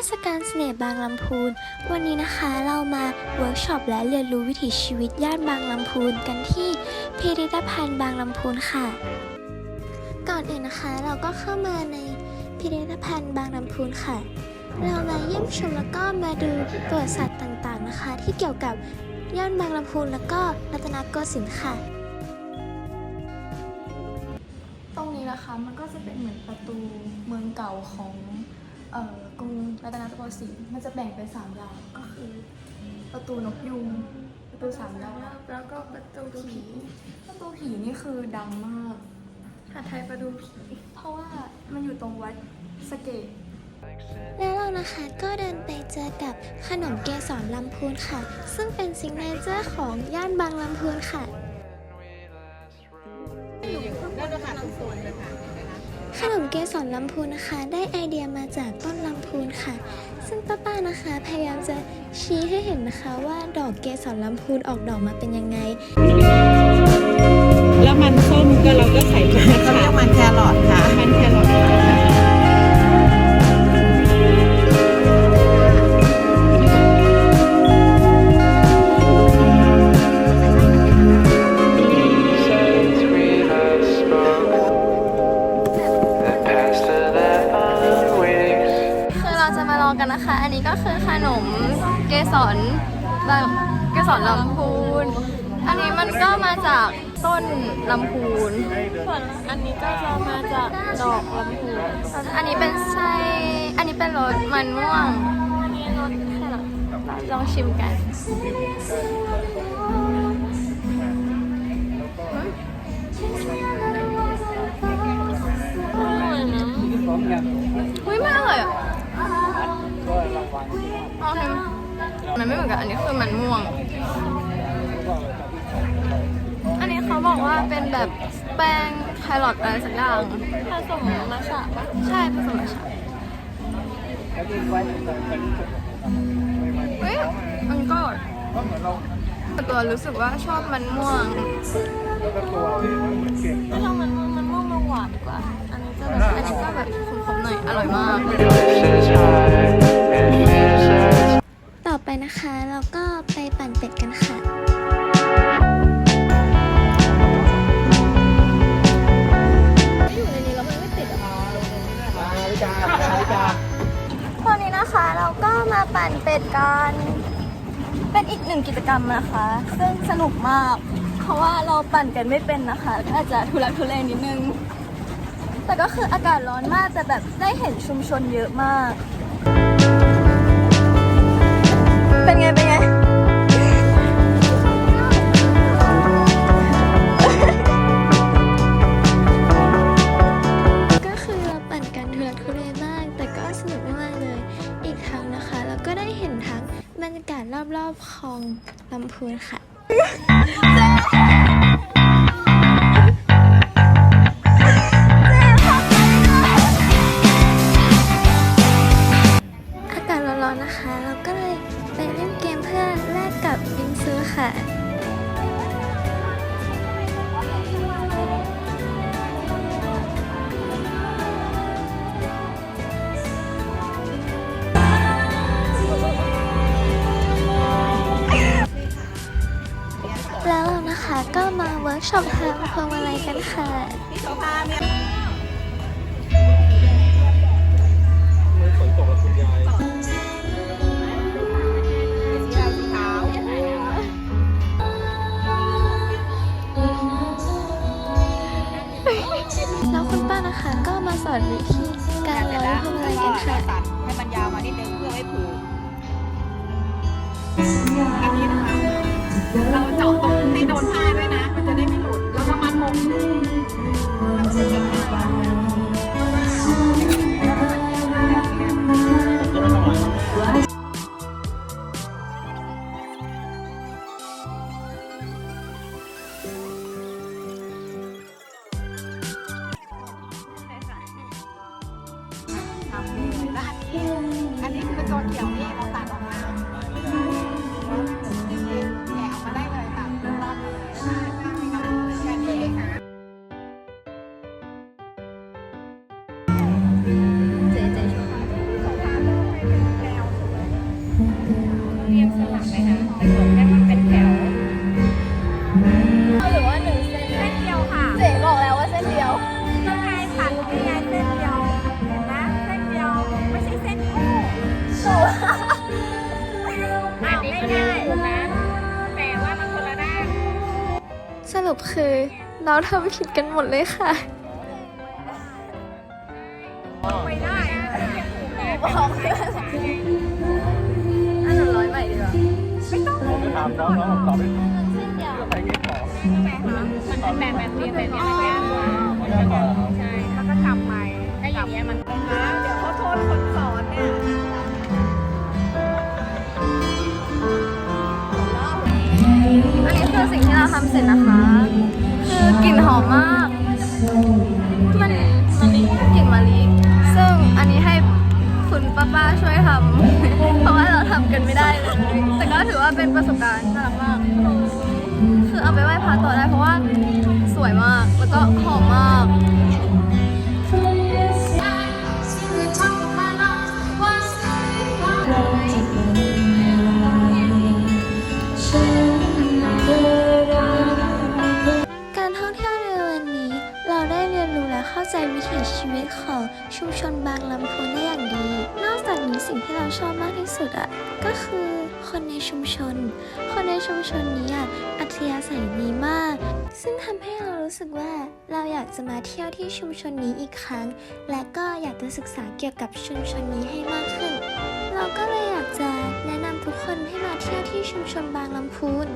ทศกาลเสน่ห์บางลำพูน วันนี้นะคะเรามาเวิร์กช็อปและเรียนรู้วิถีชีวิตย่านบางลำพูนกันที่พิพิธภัณฑ์บางลำพูนค่ะ ก่อนอื่นนะคะเราก็เข้ามาในพิพิธภัณฑ์บางลำพูนค่ะ เรามาเยี่ยมชมแล้วก็มาดูประวัติศาสตร์ต่างๆนะคะ ที่เกี่ยวกับย่านบางลำพูนแล้วก็รัตนโกสินทร์ค่ะ ตรงนี้นะคะมันก็จะเป็นเหมือนประตูเมืองเก่าของเอ่อ กรุงรัตนโกสินทร์มันจะแบ่งเป็นสามอย่างก็คือ ประตูนกยุงประตูสามดาวแล้วก็ประตูผี ประตูผีนี่คือดังมาก หาไทยประตูผี เพราะว่ามันอยู่ตรงวัดสะเกตแล้วเรานะคะก็เดินไปเจอกับขนมเกสรลำพูนค่ะ ซึ่งเป็นซิงเกิลเจอร์ของย่านบางลำพูนค่ะ มเกสรลำพูนนะคะ ได้ไอเดียมาจากต้นลำพูนค่ะ ซึ่งป้าๆนะคะ พยายามจะชี้ให้เห็นนะคะว่าดอกเกสรลำพูนออกดอกมาเป็นยังไง แล้วมันส้มก็เราก็ใส่ ก็คือขนมเกสรบางเกสรลำพูน อันนี้มันก็มาจากต้นลำพูน ส่วนอันนี้ก็จะมาจากดอกลำพูน อันนี้เป็นไส้อันนี้เป็นรสมันม่วง อันนี้รสแค่หรอลองชิมกัน มันไม่เหมือนกันอันนี้คือมันม่วง อันนี้เขาบอกว่าเป็นแบบแป้งแครอทอะไรสักอย่างผสมมาฉะปะใช่ผสมมาชาเฮ้ยมันก็แต่ตัวรู้สึกว่าชอบมันม่วงไม่ต้องมันม่วงมันม่วงมาหวานกว่า อันนี้จะแบบอันนี้ก็แบบขมๆหน่อยอร่อยมาก นะคะเราก็ไปปั่นเป็ดกันค่ะตอนนี้นะคะเราก็มาปั่นเป็ดกัน เป็นอีกหนึ่งกิจกรรมนะคะ ซึ่งสนุกมาก เพราะว่าเราปั่นกันไม่เป็นนะคะ ก็อาจจะทุลักทุเลนิดนึง แต่ก็คืออากาศร้อนมากแต่แบบได้เห็นชุมชนเยอะมาก เป็นไง เป็นไง ก็คือเราปั่นกันทุรักทุเลมาก แต่ก็สนุกมากๆเลย อีกทั้งนะคะ เราก็ได้เห็นทั้งบรรยากาศรอบๆคลองลำพูนค่ะ ค่ะ แล้วนะคะก็มาเวิร์กช็อปทำพวงมาลัยกันค่ะ แล้วอันนี้อันนี้คือตัวเขียวนี่ สรุปคือเราทำผิดกันหมดเลยค่ะ ไม่ได้บอกอันนึ่งร้อยใหม่ดีกว่าไม่ต้องถามน้องน้องตอบไม่ถูกใครเงี้ยของมันเป็นแบบแบบนี้แบบนี้มันยากกว่ายากกว่าใช่แล้วก็จำใหม่ถ้าอย่างเงี้ยมันนะาทำเสร็จนะคะ คือกลิ่นหอมมาก มันมันกลิ่นมะลิซึ่งอันนี้ให้คุณป้าป้าๆช่วยทำ เพราะว่าเราทำกันไม่ได้เลย แต่ก็ถือว่าเป็นประสบการณ์น่ารักมาก คือเอาไปไหว้พระต่อได้เพราะว่าสวยมาก แล้วก็หอมมาก ใจวิถีชีวิตของชุมชนบางลำพูนได้อย่างดี นอกจากนี้สิ่งที่เราชอบมากที่สุดอะก็คือคนในชุมชน คนในชุมชนนี้อะอัธยาศัยดีมาก ซึ่งทำให้เรารู้สึกว่าเราอยากจะมาเที่ยวที่ชุมชนนี้อีกครั้ง และก็อยากจะศึกษาเกี่ยวกับชุมชนนี้ให้มากขึ้น เราก็เลยอยากจะแนะนำทุกคนให้มาเที่ยวที่ชุมชนบางลำพูน